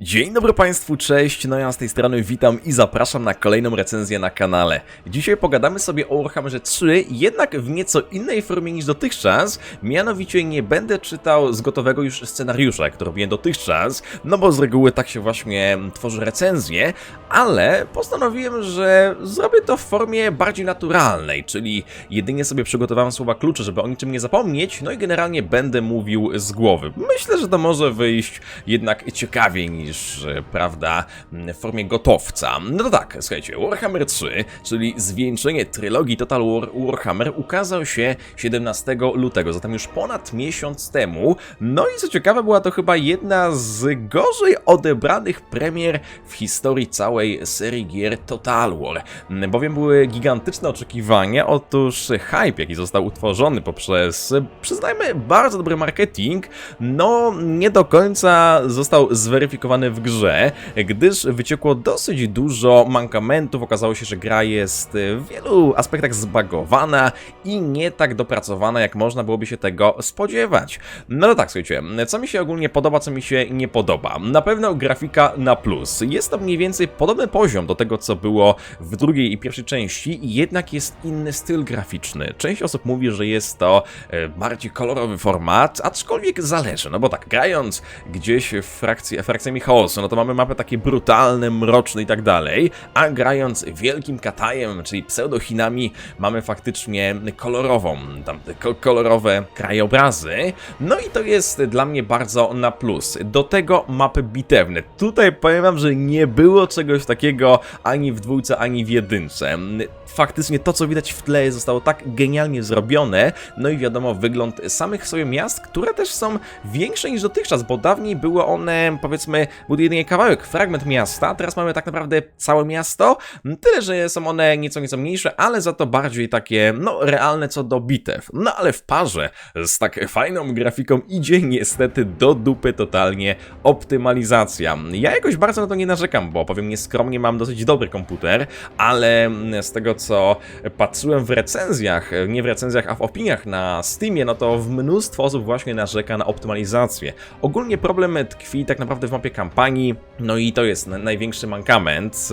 Dzień dobry Państwu, cześć, no ja z tej strony witam i zapraszam na kolejną recenzję na kanale. Dzisiaj pogadamy sobie o Warhammerze 3, jednak w nieco innej formie niż dotychczas, mianowicie nie będę czytał z gotowego już scenariusza, to robiłem dotychczas, no bo z reguły tak się właśnie tworzy recenzję, ale postanowiłem, że zrobię to w formie bardziej naturalnej, czyli jedynie sobie przygotowałem słowa klucze, żeby o niczym nie zapomnieć, no i generalnie będę mówił z głowy. Myślę, że to może wyjść jednak ciekawiej niż niż, e, prawda, w formie gotowca. No to tak, słuchajcie, Warhammer 3, czyli zwieńczenie trylogii Total War Warhammer ukazał się 17 lutego, zatem już ponad miesiąc temu. No i co ciekawe, była to chyba jedna z gorzej odebranych premier w historii całej serii gier Total War, bowiem były gigantyczne oczekiwania, otóż hype, jaki został utworzony poprzez, przyznajmy, bardzo dobry marketing, no nie do końca został zweryfikowany w grze, gdyż wyciekło dosyć dużo mankamentów. Okazało się, że gra jest w wielu aspektach zbagowana i nie tak dopracowana, jak można byłoby się tego spodziewać. No to tak, słuchajcie, co mi się ogólnie podoba, co mi się nie podoba. Na pewno grafika na plus. Jest to mniej więcej podobny poziom do tego, co było w drugiej i pierwszej części, jednak jest inny styl graficzny. Część osób mówi, że jest to e, bardziej kolorowy format, aczkolwiek zależy, no bo tak, grając gdzieś w frakcji, frakcjami chaosu, no to mamy mapę takie brutalne, mroczne i tak dalej, a grając wielkim katajem, czyli pseudochinami, mamy faktycznie kolorową, tam kolorowe krajobrazy, no i to jest dla mnie bardzo na plus. Do tego mapy bitewne. Tutaj powiem wam, że nie było czegoś takiego ani w dwójce, ani w jedynce. Faktycznie to, co widać w tle, zostało tak genialnie zrobione, no i wiadomo, wygląd samych sobie miast, które też są większe niż dotychczas, bo dawniej były one, powiedzmy, był jedynie kawałek, fragment miasta, teraz mamy tak naprawdę całe miasto, tyle, że są one nieco, nieco mniejsze, ale za to bardziej takie, no, realne co do bitew. No, ale w parze z tak fajną grafiką idzie niestety do dupy totalnie optymalizacja. Ja jakoś bardzo na to nie narzekam, bo powiem nieskromnie, mam dosyć dobry komputer, ale z tego co patrzyłem w recenzjach, nie w recenzjach, a w opiniach na Steamie, no to mnóstwo osób właśnie narzeka na optymalizację. Ogólnie problem tkwi tak naprawdę w mapie kampanii, no i to jest największy mankament.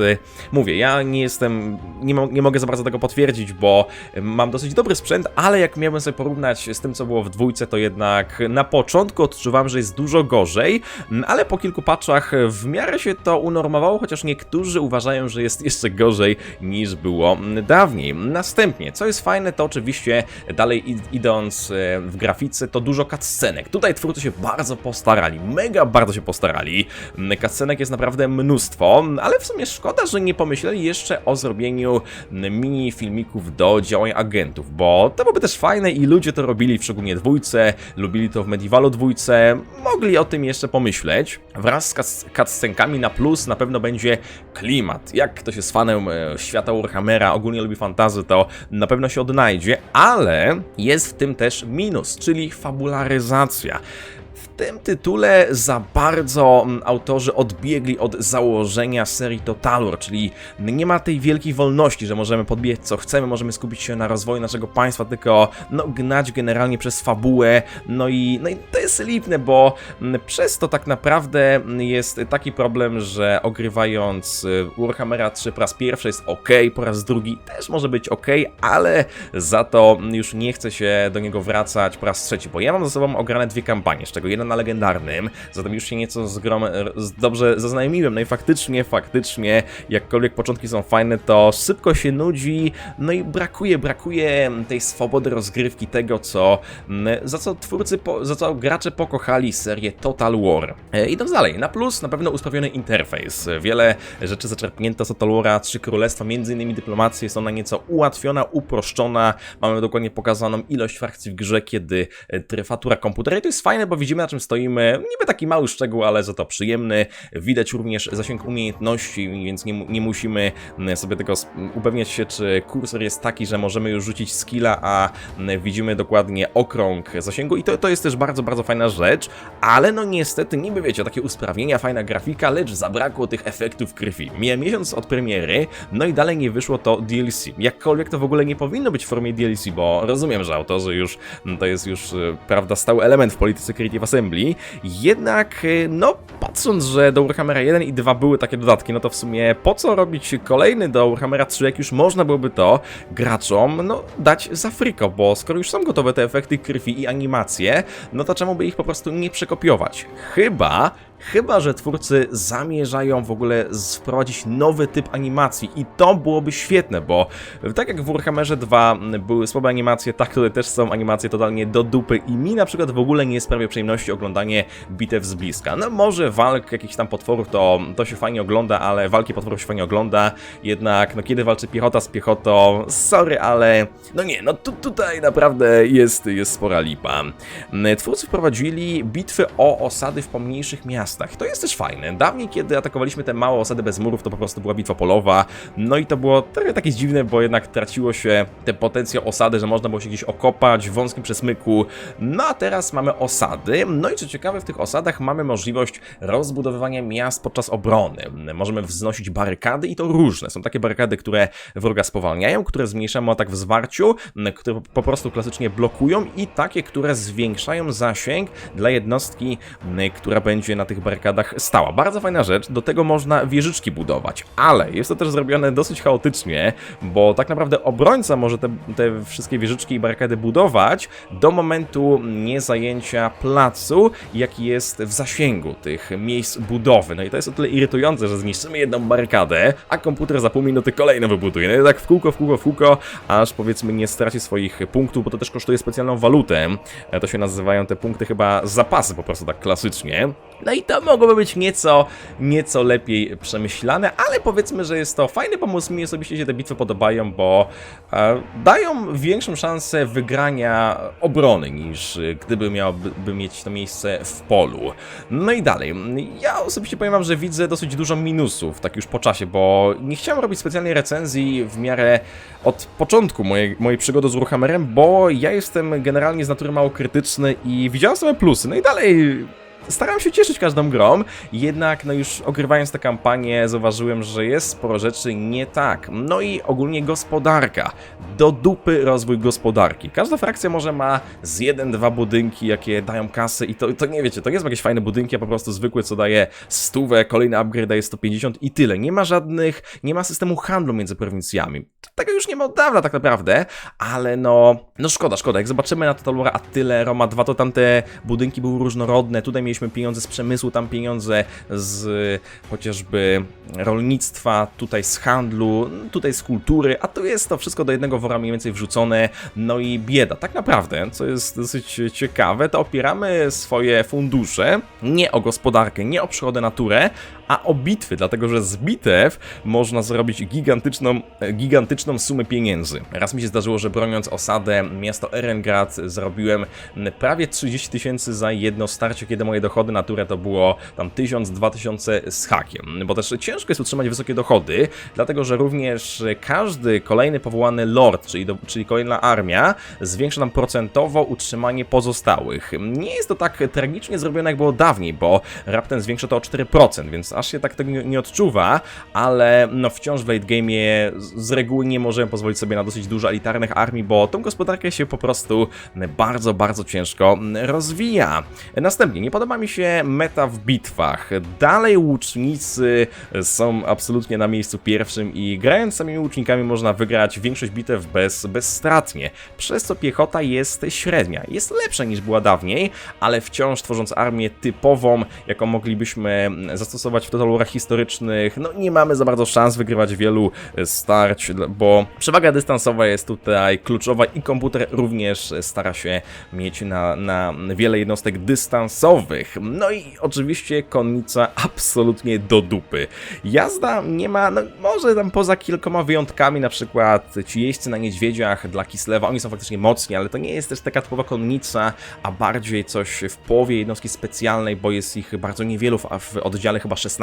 Mówię, ja nie jestem, nie, mo nie mogę za bardzo tego potwierdzić, bo mam dosyć dobry sprzęt, ale jak miałbym sobie porównać z tym, co było w dwójce, to jednak na początku odczuwam, że jest dużo gorzej, ale po kilku patrzach w miarę się to unormowało, chociaż niektórzy uważają, że jest jeszcze gorzej niż było dawniej. Następnie, co jest fajne, to oczywiście dalej idąc w grafice, to dużo cutscenek. Tutaj twórcy się bardzo postarali, mega bardzo się postarali. Cutscenek jest naprawdę mnóstwo, ale w sumie szkoda, że nie pomyśleli jeszcze o zrobieniu mini filmików do działań agentów, bo to byłoby też fajne i ludzie to robili w szczególnie dwójce, lubili to w Medivalu dwójce, mogli o tym jeszcze pomyśleć. Wraz z cutscenkami na plus na pewno będzie klimat. Jak ktoś jest fanem e, świata Warhammera, ogólnie lubi fantazy, to na pewno się odnajdzie, ale jest w tym też minus, czyli fabularyzacja. Tym tytule za bardzo mm, autorzy odbiegli od założenia serii Totalur, czyli nie ma tej wielkiej wolności, że możemy podbijać co chcemy, możemy skupić się na rozwoju naszego państwa, tylko no, gnać generalnie przez fabułę, no i, no i to jest lipne, bo mm, przez to tak naprawdę jest taki problem, że ogrywając y, Warhammera 3 po raz pierwszy jest ok, po raz drugi też może być ok, ale za to już nie chce się do niego wracać po raz trzeci, bo ja mam ze sobą ograne dwie kampanie, z czego jedna na legendarnym, zatem już się nieco z grom dobrze zaznajomiłem. No i faktycznie, faktycznie, jakkolwiek początki są fajne, to szybko się nudzi, no i brakuje, brakuje tej swobody rozgrywki, tego co, za co twórcy, za co gracze pokochali serię Total War. E, idąc dalej, na plus na pewno usprawniony interfejs. Wiele rzeczy zaczerpnięto z Total War'a, Trzy Królestwa, innymi dyplomacja jest ona nieco ułatwiona, uproszczona, mamy dokładnie pokazaną ilość frakcji w grze, kiedy e, trwa komputera i to jest fajne, bo widzimy na czym stoimy. Niby taki mały szczegół, ale za to przyjemny. Widać również zasięg umiejętności, więc nie, nie musimy sobie tylko upewniać się, czy kursor jest taki, że możemy już rzucić skilla, a widzimy dokładnie okrąg zasięgu i to, to jest też bardzo, bardzo fajna rzecz, ale no niestety niby wiecie, takie usprawnienia, fajna grafika, lecz zabrakło tych efektów krwi. Miałem miesiąc od premiery, no i dalej nie wyszło to DLC. Jakkolwiek to w ogóle nie powinno być w formie DLC, bo rozumiem, że autorzy już, to jest już, prawda, stały element w polityce creative, sobie Jednak, y, no, patrząc, że do Warhammera 1 i 2 były takie dodatki, no to w sumie po co robić kolejny do Warhammera 3, jak już można byłoby to graczom, no, dać za friko, bo skoro już są gotowe te efekty krwi i animacje, no to czemu by ich po prostu nie przekopiować? Chyba, Chyba, że twórcy zamierzają w ogóle wprowadzić nowy typ animacji i to byłoby świetne, bo tak jak w Warhammerze 2 były słabe animacje, tak tutaj też są animacje totalnie do dupy i mi na przykład w ogóle nie sprawia przyjemności oglądanie bitew z bliska. No może walk jakichś tam potworów to, to się fajnie ogląda, ale walki potworów się fajnie ogląda, jednak no kiedy walczy piechota z piechotą, sorry, ale no nie, no tu, tutaj naprawdę jest, jest spora lipa. Twórcy wprowadzili bitwy o osady w pomniejszych miastach. To jest też fajne. Dawniej, kiedy atakowaliśmy te małe osady bez murów, to po prostu była bitwa polowa. No i to było trochę takie dziwne, bo jednak traciło się ten potencjał osady, że można było się gdzieś okopać w wąskim przesmyku. No a teraz mamy osady. No i co ciekawe, w tych osadach mamy możliwość rozbudowywania miast podczas obrony. Możemy wznosić barykady i to różne. Są takie barykady, które wroga spowalniają, które zmniejszają atak w zwarciu, które po prostu klasycznie blokują i takie, które zwiększają zasięg dla jednostki, która będzie na tych barykadach stała. Bardzo fajna rzecz, do tego można wieżyczki budować, ale jest to też zrobione dosyć chaotycznie, bo tak naprawdę obrońca może te, te wszystkie wieżyczki i barykady budować do momentu niezajęcia placu, jaki jest w zasięgu tych miejsc budowy. No i to jest o tyle irytujące, że zniszczymy jedną barykadę, a komputer za pół minuty kolejną wybuduje. No i tak w kółko, w kółko, w kółko, aż powiedzmy nie straci swoich punktów, bo to też kosztuje specjalną walutę. E, To się nazywają te punkty chyba zapasy po prostu tak klasycznie. No i to mogłoby być nieco, nieco lepiej przemyślane, ale powiedzmy, że jest to fajny pomysł. Mi osobiście się te bitwy podobają, bo e, dają większą szansę wygrania obrony niż e, gdyby miałoby by mieć to miejsce w polu. No i dalej. Ja osobiście powiem wam, że widzę dosyć dużo minusów, tak już po czasie, bo nie chciałem robić specjalnej recenzji w miarę od początku mojej, mojej przygody z Warhammerem, bo ja jestem generalnie z natury mało krytyczny i widziałem same plusy. No i dalej staram się cieszyć każdą grą, jednak no już ogrywając tę kampanię zauważyłem, że jest sporo rzeczy nie tak. No i ogólnie gospodarka. Do dupy rozwój gospodarki. Każda frakcja może ma z jeden, dwa budynki, jakie dają kasy i to, to nie wiecie, to nie są jakieś fajne budynki, a po prostu zwykłe, co daje stówę, kolejny upgrade daje 150 i tyle. Nie ma żadnych, nie ma systemu handlu między prowincjami. Tego już nie ma od dawna tak naprawdę, ale no, no szkoda, szkoda. Jak zobaczymy na Total War Attila, Roma 2, to tamte budynki były różnorodne. Tutaj mieliśmy pieniądze z przemysłu, tam pieniądze z y, chociażby rolnictwa, tutaj z handlu, tutaj z kultury, a tu jest to wszystko do jednego wora mniej więcej wrzucone, no i bieda. Tak naprawdę, co jest dosyć ciekawe, to opieramy swoje fundusze nie o gospodarkę, nie o przychody naturę, a o bitwy, dlatego że z bitew można zrobić gigantyczną, e, gigantyczną sumę pieniędzy. Raz mi się zdarzyło, że broniąc osadę miasto Erengrad zrobiłem prawie 30 tysięcy za jedno starcie, kiedy moje dochody naturę to było tam 1000-2000 z hakiem, bo też ciężko jest utrzymać wysokie dochody, dlatego że również każdy kolejny powołany lord, czyli, do, czyli kolejna armia, zwiększa nam procentowo utrzymanie pozostałych. Nie jest to tak tragicznie zrobione jak było dawniej, bo raptem zwiększa to o 4%, więc aż się tak tego nie, odczuwa, ale no wciąż w late game'ie z reguły nie możemy pozwolić sobie na dosyć dużo elitarnych armii, bo tą gospodarkę się po prostu bardzo, bardzo ciężko rozwija. Następnie, nie podoba mi się meta w bitwach. Dalej łucznicy są absolutnie na miejscu pierwszym i grając samymi łucznikami można wygrać większość bitew bez, bezstratnie, przez co piechota jest średnia. Jest lepsza niż była dawniej, ale wciąż tworząc armię typową, jaką moglibyśmy zastosować w Total Warach historycznych, no nie mamy za bardzo szans wygrywać wielu starć, bo przewaga dystansowa jest tutaj kluczowa i komputer również stara się mieć na, na wiele jednostek dystansowych. No i oczywiście konnica absolutnie do dupy. Jazda nie ma, no może tam poza kilkoma wyjątkami, na przykład ci jeźdźcy na niedźwiedziach dla Kislewa, oni są faktycznie mocni, ale to nie jest też taka typowa konnica, a bardziej coś w połowie jednostki specjalnej, bo jest ich bardzo niewielu w, w oddziale chyba 16,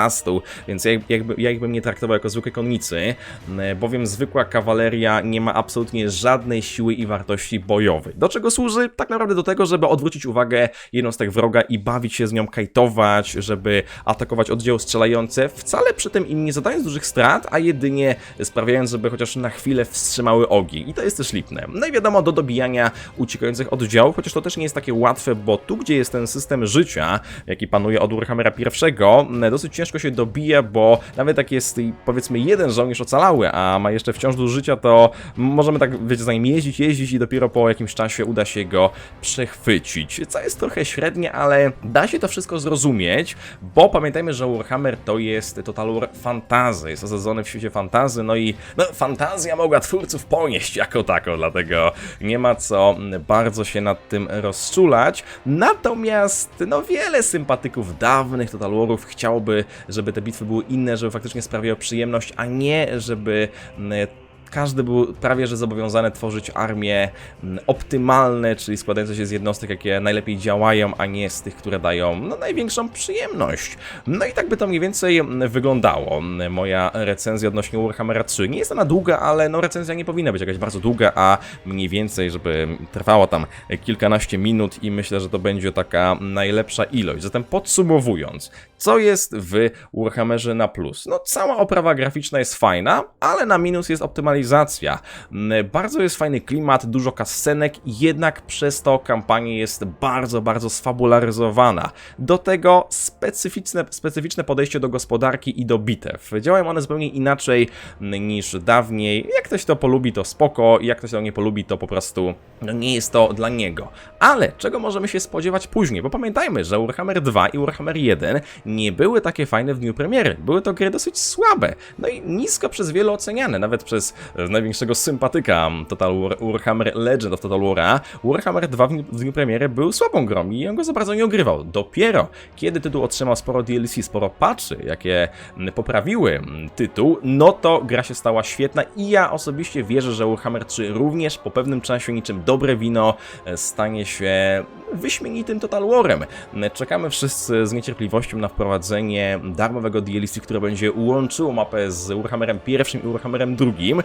więc ja, jakby, ja ich bym nie traktował jako zwykłe konnicy, m, bowiem zwykła kawaleria nie ma absolutnie żadnej siły i wartości bojowej. Do czego służy? Tak naprawdę do tego, żeby odwrócić uwagę jednostek wroga i bawić się z nią, kajtować, żeby atakować oddziały strzelające, wcale przy tym im nie zadając dużych strat, a jedynie sprawiając, żeby chociaż na chwilę wstrzymały ogień. I to jest też lipne. No i wiadomo, do dobijania uciekających oddziałów, chociaż to też nie jest takie łatwe, bo tu, gdzie jest ten system życia, jaki panuje od Warhammera pierwszego, dosyć ciężko się dobija, bo nawet jak jest powiedzmy jeden żołnierz ocalały, a ma jeszcze wciąż dużo życia, to możemy tak, wiecie, za nim jeździć, jeździć i dopiero po jakimś czasie uda się go przechwycić. Co jest trochę średnie, ale da się to wszystko zrozumieć, bo pamiętajmy, że Warhammer to jest Total War fantazy, jest osadzony w świecie fantazy, no i no, fantazja mogła twórców ponieść jako tako, dlatego nie ma co bardzo się nad tym rozczulać. Natomiast, no wiele sympatyków dawnych Total Warów chciałoby, żeby te bitwy były inne, żeby faktycznie sprawiały przyjemność, a nie żeby mm, każdy był prawie że zobowiązany tworzyć armie mm, optymalne, czyli składające się z jednostek, jakie najlepiej działają, a nie z tych, które dają no, największą przyjemność. No i tak by to mniej więcej mm, wyglądało. Moja recenzja odnośnie Warhammera 3. Nie jest ona długa, ale no recenzja nie powinna być jakaś bardzo długa, a mniej więcej, żeby trwała tam kilkanaście minut i myślę, że to będzie taka najlepsza ilość. Zatem podsumowując, co jest w Warhammerze na plus? No cała oprawa graficzna jest fajna, ale na minus jest optymalizacja optymalizacja. Mm, Bardzo jest fajny klimat, dużo kascenek, jednak przez to kampania jest bardzo, bardzo sfabularyzowana. Do tego specyficzne, specyficzne podejście do gospodarki i do bitew. Działają one zupełnie inaczej mm, niż dawniej. Jak ktoś to polubi, to spoko, jak ktoś to nie polubi, to po prostu no, nie jest to dla niego. Ale czego możemy się spodziewać później? Bo pamiętajmy, że Warhammer 2 i Warhammer 1 nie były takie fajne w dniu premiery. Były to gry dosyć słabe, no i nisko przez wielu oceniane, nawet przez największego sympatyka Total War, Warhammer Legend of Total War, Warhammer 2 w dniu premiery był słabą grą i on go za bardzo nie ogrywał. Dopiero kiedy tytuł otrzymał sporo DLC, sporo patchy, jakie poprawiły tytuł, no to gra się stała świetna i ja osobiście wierzę, że Warhammer 3 również po pewnym czasie niczym dobre wino stanie się wyśmienitym Total Warem. Czekamy wszyscy z niecierpliwością na wprowadzenie darmowego DLC, które będzie łączyło mapę z Warhammerem pierwszym i Warhammerem drugim,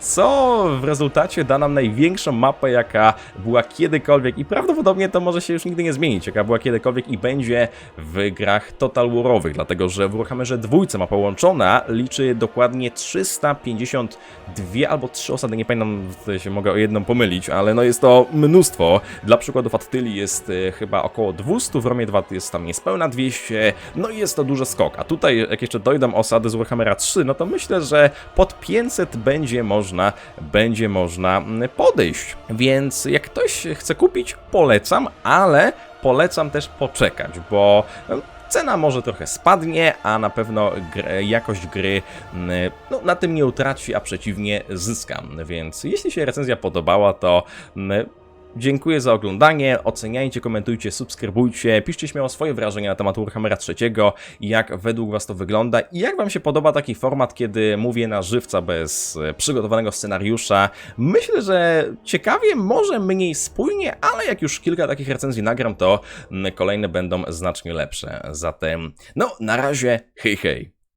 co w rezultacie da nam największą mapę, jaka była kiedykolwiek i prawdopodobnie to może się już nigdy nie zmienić, jaka była kiedykolwiek i będzie w grach Total Warowych, dlatego że w Warhammerze dwójce mapa łączona liczy dokładnie 352 albo 3 osady, nie pamiętam, się mogę o jedną pomylić, ale no jest to mnóstwo. Dla przykładu Attyli jest e, chyba około 200, w Romie 2 jest tam niespełna 200, no i jest to duży skok. A tutaj, jak jeszcze dojdą osady z Warhammera 3, no to myślę, że pod 500 będzie można, będzie można podejść. Więc jak ktoś chce kupić, polecam, ale polecam też poczekać, bo cena może trochę spadnie, a na pewno jakość gry mm, no, na tym nie utraci, a przeciwnie zyska. Więc jeśli się recenzja podobała, to mm, Dziękuję za oglądanie, oceniajcie, komentujcie, subskrybujcie, piszcie śmiało swoje wrażenia na temat Warhammera III, jak według was to wygląda i jak wam się podoba taki format, kiedy mówię na żywca bez e, przygotowanego scenariusza. Myślę, że ciekawie, może mniej spójnie, ale jak już kilka takich recenzji nagram, to mm, kolejne będą znacznie lepsze. Zatem, no, na razie, hej hej.